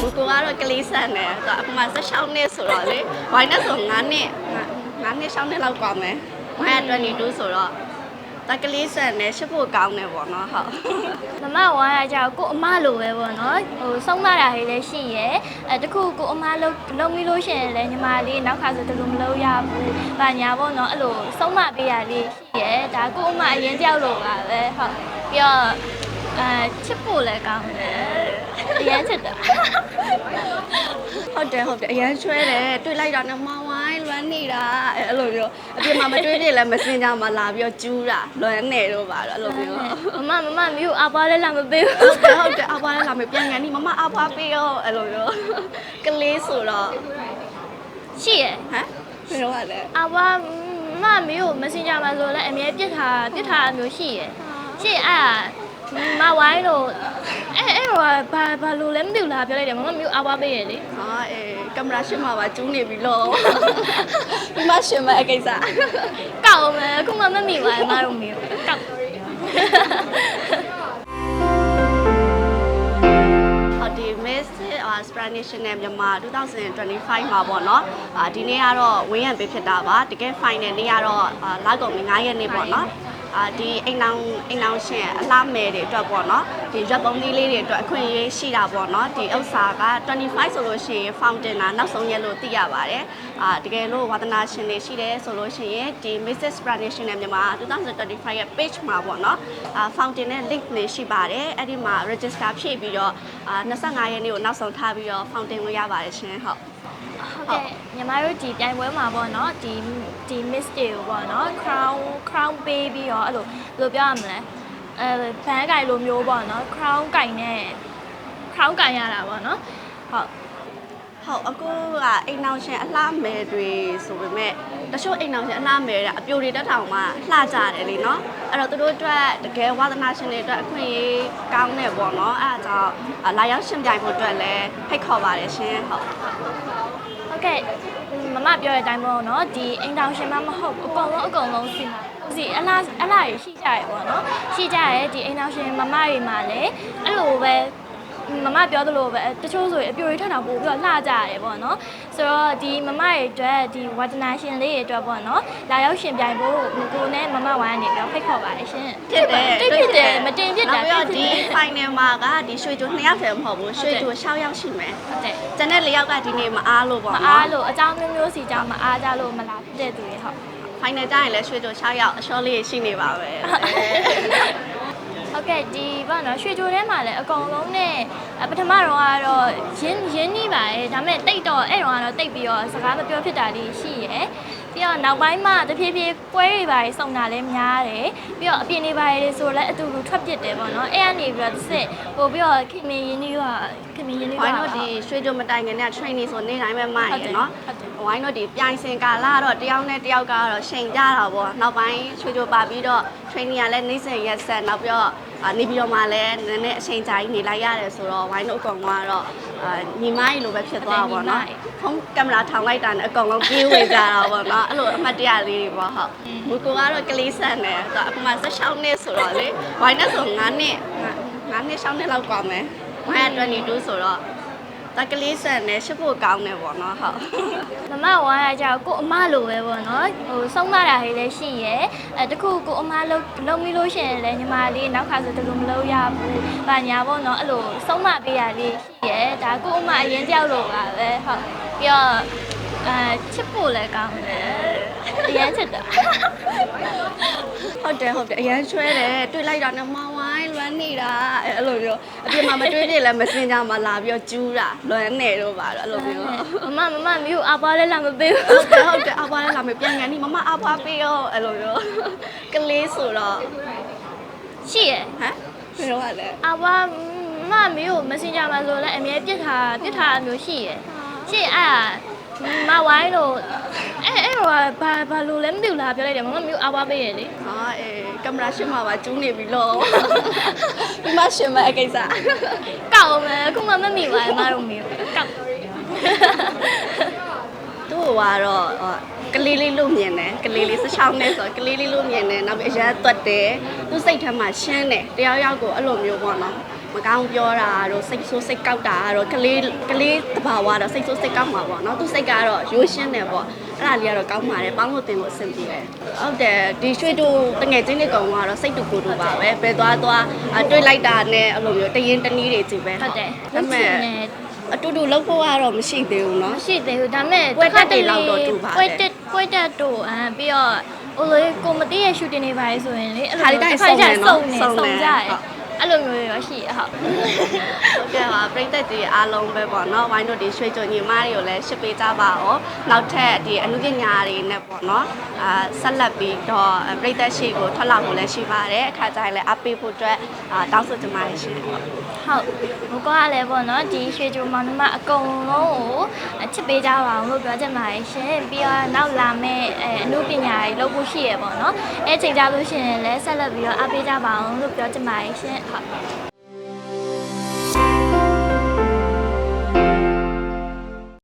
ဘူကိုကတော့ကလေးဆန်တယ်သူအခုမှ16နှစ်ဆိုတော့လေဝိုင်းနဲ့ဆို9နှစ်9နှစ်6နှစ်လောက်ကွာမယ်ဝိုင်းက22ဆိုတော့တကလေးဆန်တယ်ရှစ်ဖို့ကောင်းတယ်ပေါ့နော်ဟုတ်မမဝါရကြတော့ကိုအမလိုပဲပေါ့နော်ဟိုဆုံးမတာလေးလည်းရှိရယ်အဲတခုကိုအမလုံးလုံးပြီးလို့ရှိရင်လည်းညီမလေးနောက်ခါဆိုတလူမလုပ်ရဘူး။ဗာညာပေါ့နော်အဲ့လိုဆုံးမပေးရလေးရှိရယ်ဒါကိုအမအရင်ကြောက်လို့ပါပဲဟုတ်ပြီးတော့အဲချစ်ဖို့လည်းကောင်းတယ် အရင်ချစ်တာဟုတ်တယ်ဟုတ်တယ်အရန်ချွဲတယ်တွေ့လိုက်တာနဲ့မဝိုင်းလွမ်းနေတာအဲ့လိုမျိုးအပြင်မှာမတွေ့ဖြစ်လဲမစင်ကြမှာလာပြီးတော့ကျူးတာလွမ်းနေတော့ပါတော့အဲ့လိုမျိုးမမမမမျိုးအပွားလည်းလာမပေးဘူးဟုတ်တယ်ဟုတ်တယ်အပွားလည်းလာမယ်ပြန်ငန်းဒီမမအပွားပေးရောအဲ့လိုမျိုးကလေးဆိုတော့ရှိရယ်ဟမ်ဘယ်တော့ကလဲအပွားမမမျိုး messenger မှာဆိုလည်းအမြဲပြစ်ထားပြစ်ထားတာမျိုးရှိရယ်ရှိအဲ့ ဒါမဝိုင်းလို့အဲ့အဲ့တော့ဘာဘာလို့လဲမသိဘူးလားပြောလိုက်တယ်မမမျိုးအပွားပေးရယ်လေဟာအေးကင်မရာရှင်းမှာပါကျူးနေပြီလို့ဒီမှာရှင်းမအကိစ္စကောက်အောင်မယ်အခုမှမမိပါဘူးမတို့မျိုးကောက်အော်ဒီ Miss Spanish နဲ့မြန်မာ2025မှာပေါ့နော်အာဒီနေ့ကတော့ဝင်းရံပေးဖြစ်တာပါတကယ် final နေ့ကတော့အာလာကုန်ပြီ9ရက်နေ့ပေါ့နော် အာဒီအိမ်အောင်အိမ်အောင်ရှင်အလားမယ်တွေအတွက်ပေါ့နော်ဒီရက်ပုံးလေးလေးတွေအတွက်အခွင့်အရေးရှိတာပေါ့နော်ဒီဥစ္စာက25ဆိုလို့ရှိရင် fountain နာနောက်ဆုံးရက်လို့သိရပါတယ်အာတကယ်လို့ဝါသနာရှင်တွေရှိတယ်ဆိုလို့ရှိရင်ဒီ Mrs. Spanish နဲ့မြန်မာ2025ရဲ့ page မှာပေါ့နော်အာ fountain နဲ့ link လေးရှိပါတယ်အဲ့ဒီမှာ register ဖြည့်ပြီးတော့အာ25ရက်နေ့ကိုနောက်ဆုံးထားပြီးတော့ fountain ဝင်ရပါတယ်ရှင်ဟုတ် ဟုတ်ကဲ့ညီမတို့ဒီပြိုင်ပွဲမှာပေါ့နော်ဒီဒီ miss တွေကိုပေါ့နော် crown crown ပေးပြီးတော့အဲ့လိုဘယ်လိုပြောရမလဲအဲဘန်းကိုင်လိုမျိုးပေါ့နော် crown ကိုင်နဲ့ crown ကိုင်ရတာပေါ့နော်ဟုတ် ဟုတ်အကိုကအိမ်နောက်ရှင်အလှမဲတွေဆိုပေမဲ့တချို့အိမ်နောက်ရှင်အလှမဲတဲ့အပြိုတွေတက်ထောင်မှလှကြတယ်လေနော်အဲ့တော့သူတို့အတွက်တကယ်ဝါသနာရှင်တွေအတွက်အခွင့်အရေးကောင်းတယ်ပေါ့နော်အဲ့ဒါကြောင့်လာရောက်ရှင်ပြိုင်ဖို့အတွက်လည်းဖိတ်ခေါ်ပါတယ်ရှင်ဟုတ်ဟုတ်ကဲ့မမပြောတဲ့အတိုင်းပေါ့နော်ဒီအိမ်တောင်ရှင်မမဟုတ်အကုန်လုံးအကုန်လုံးစီမှာစီအလားအလားရှိကြရပေါ့နော်ရှိကြရဒီအိမ်တောင်ရှင်မမတွေမှာလည်းအဲ့လိုပဲ မမပြောသလိုပဲတချို့ဆိုရင်အပြိုတွေထထောင်ပို့ပြီးတော့လှကြရတယ်ပေါ့နော်ဆိုတော့ဒီမမတွေအတွက်ဒီဝါဒနာရှင်လေးတွေအတွက်ပေါ့နော်လာရောက်ရှင်ပြိုင်ဖို့ကိုနဲ့မမဝိုင်းနေပြီးတော့ဖိတ်ခေါ်ပါတယ်ရှင်ဖြစ်တယ်တိတ်ဖြစ်တယ်မတင်ဖြစ်တာနောက်ပြီးတော့တိဒီတ်ဖြစ်တယ် final မှာကဒီရွှေကြို2ယောက်တည်းမဟုတ်ဘူးရွှေကြို6ယောက်ရှိမယ်ဟုတ်တယ်ကျန်တဲ့4ယောက်ကဒီနေ့မအားလို့မပေါ့အားနော်လို့အကြောင်းမျိုးမျိုးစီကြောင့်မအားကြလို့မလာဖြစ်တဲ့သူတွေဟုတ် final ကျရင်လည်းရွှေကြို6ယောက်အရှော့လေးရှိနေပါပဲ ဟုတ်ကဲ့ဒီဘာနော်ရွှေကြိုထဲမှာလည်းအကုန်လုံးနဲ့အပထမတော့ကတော့ရင်းရင်းနှီးပါတယ်ဒါပေမဲ့တိတ်တော့အဲ့တော့ကတော့တိတ်ပြီးတော့စကားမပြောဖြစ်တာလေးရှိရယ်ပြီးတော့နောက်ပိုင်းမှာတဖြည်းဖြည်းပွဲတွေပါစုံတာလည်းများတယ်ပြီးတော့အပြင်တွေပါလေဆိုတော့လည်းအတူတူထွက်ပစ်တယ်ပေါ့နော်အဲ့ကနေပြီးတော့တစ်စစ်ပို့ပြီးတော့ခင်မင်းရင်းနှီးကခင်မင်းရင်းနှီးကဝိုင်းတို့ဒီရွှေကြိုမတိုင်ခင်နဲ့ training ဆိုနေ့တိုင်းပဲမှရဟုတ်တယ်င်နော်ဟုတ်တယ်ဝိုင်းတို့ဒီပြိုင်စင်ကာလာတော့တယောက်နဲ့တယောက်ကတော့ချိန်ကြတာပေါ့နောက်ပိုင်းရွှေကြိုပါပြီးတော့ training ကလည်းနေ့စဉ်ရက်ဆက်နောက်ပြီးတော့အာ နေပြီးတော့မှလည်းနည်းနည်းအချိန်ကြာကြီးနေလိုက်ရတယ်ဆိုတော့ဝိုင်းတို့အကောင်ကတော့အာညီမကြီးလိုပဲဖြစ်သွားတာပေါ့နော်ဖုန်းကင်မရာထောင်လိုက်တာနဲ့အကောင်လုံးပြေးဝင်ကြတာပေါ့နော်အဲ့လိုအမှတ်တရလေးတွေပေါ့ဟုတ်ဘူကိုကတော့ကလေးဆန်တယ်သူအခုမှ16နှစ်ဆိုတော့လေဝိုင်းနဲ့ဆို9နှစ်9နှစ်6နှစ်လောက်กว่าမယ်ဝိုင်းက22ဆိုတော့ တကလေးဆန်တယ်ရှစ်ဖို့ကောင်းတယ်ပေါ့နော်ဟုတ်မမဝါရကြတော့ကိုအမလိုပဲပေါ့နော်ဟိုဆုံးမတာလေးလည်းရှိရယ်အဲတခုကိုအမလုံးလုံးပြီးလို့ရှိရင်လည်းညီမလေးနောက်ခါဆိုတလူမလုပ်ရဘူးဗာညာပေါ့နော်အဲ့လိုဆုံးမပေးရလေးရှိရယ်ဒါကိုအမအရင်ကြောက်လို့ပါပဲဟုတ်ပြီးတော့အဲချစ်ဖို့လည်းကောင်းတယ် အရင်ချစ်တာဟုတ်တယ်ဟုတ်တယ်အရန်ချွဲတယ်တွေ့လိုက်တာနဲ့မဝိုင်းလွမ်းနေတာအဲ့လိုမျိုးအပြင်မှာမတွေ့ဖြစ်လဲမစင်ကြမှာလာပြီးတော့ကျူးတာလွမ်းနေတော့ပါတော့အဲ့လိုမျိုးမမမမမျိုးအပွားလည်းလာမပေးဟုဘူးတ်တယ်ဟုတ်တယ်အပွားလည်းလာမယ်ပြန်ငန်းဒီမမအပွားပေးရောအဲ့လိုမျိုးကလေးဆိုတော့ရှိရယ်ဟမ်ဘယ်တော့ကလဲအပွားမမမျိုး messenger မှာဆိုလည်းအမြဲပြစ်ထားပြစ်ထားတာမျိုးရှိရယ်ရှိအဲ့ဒါ မဝိုင်းလို့အဲ့အဲ့တော့ဘာဘာလို့လဲမသိဘူးလားပြောလိုက်တယ်မမမျိုးအပွားပေးရယ်လေဟာအေးကင်မရာရှင်းမှာပါကျူးနေပြီလို့ဒီမှာရှင်းမအကိစ္စကောက်အောင်မယ်အခုမှမမိပါဘူးမတို့မျိုးကောက်သူ့ဟိုကတော့ဟိုကလေးလေးလို့မြင်တယ်ကလေးလေး16နှစ်ဆိုတော့ကလေးလေးလို့မြင်တယ်နောက်ပြီးအရင်သွတ်တယ်သူစိတ်ထဲမှာရှင်းတယ်တယောက်ယောက်ကိုအဲ့လိုမျိုးပေါ့နော် မကောင်းပြောတာတို့စိတ်ဆိုးစိတ်ကောက်တာတို့ကလေးကလေးတဘာဝတော့စိတ်ဆိုးစိတ်ကောက်မှာပေါ့နော်သူစိတ်ကတော့ရိုးရှင်းတယ်ပေါ့အဲ့ဒါလေးကတော့ကောင်းပါတယ်ပေါင်းလို့တင်လို့အဆင်ပြေတယ်ဟုတ်တယ်ဒီရွှေတို့တငယ်ချင်းတွေကောင်ကတော့စိတ်တူကိုယ်တူပါပဲဘယ်သွားသွားအတွေးလိုက်တာနဲ့အဲ့လိုမျိုးတရင်တနည်းတွေကြည့်ပဲ ဟုတ်တယ် ဒါပေမဲ့အတူတူလောက်ဖို့ကတော့မရှိသေးဘူးเนาะ မရှိသေးဘူးဒါပေမဲ့ ပွဲတက်တွေလောက်တော့တူပါတယ် ပွဲတက်ပွဲတက်တို့အဲပြီးတော့ဟိုလေကိုမသိရဲ့ shooting တွေပါလေဆိုရင်လေအဲ့ ခါလေးတိုင်းစုံတယ်နော် စုံနေ စုံ စုံ တယ် ကြရ ဟုတ် အဲ့လိုမျိုးတွေရောရှိရဟုတ်ဟုတ်ကဲ့ ပါပရိသတ်တွေအားလုံးပဲပေါ့နော်ဝိုင်းတို့ဒီရွှေကြုံညီမတွေကိုလည်းရှစ်ပေးကြပါဦးနောက်ထပ်ဒီအမှုပညာတွေနဲ့ပေါ့နော်အာဆက်လက်ပြီးတော့ပရိသတ်ရှိကိုထွက်လာဖို့လည်းရှိပါတယ်အခါကျရင်လည်းအပေးဖို့အတွက်အာတောင်းဆိုကြပါတယ်ရှင်ဟုတ်ဟုတ်ဘုကောကလည်းပေါ့နော်ဒီရွှေကြိုမောင်နှမအကုန်လုံးကိုအချစ်ပေးကြပါအောင်လို့ပြောချင်ပါတယ်ရှင်ပြီးတော့နောက်လာမယ့်အဲအမှုပညာတွေလုပ်ဖို့ရှိရပေါ့နော်အဲချိန်ကြလို့ရှိရင်လည်းဆက်လက်ပြီးတော့အားပေးကြပါအောင်လို့ပြောချင်ပါတယ်ရှင်ဟုတ်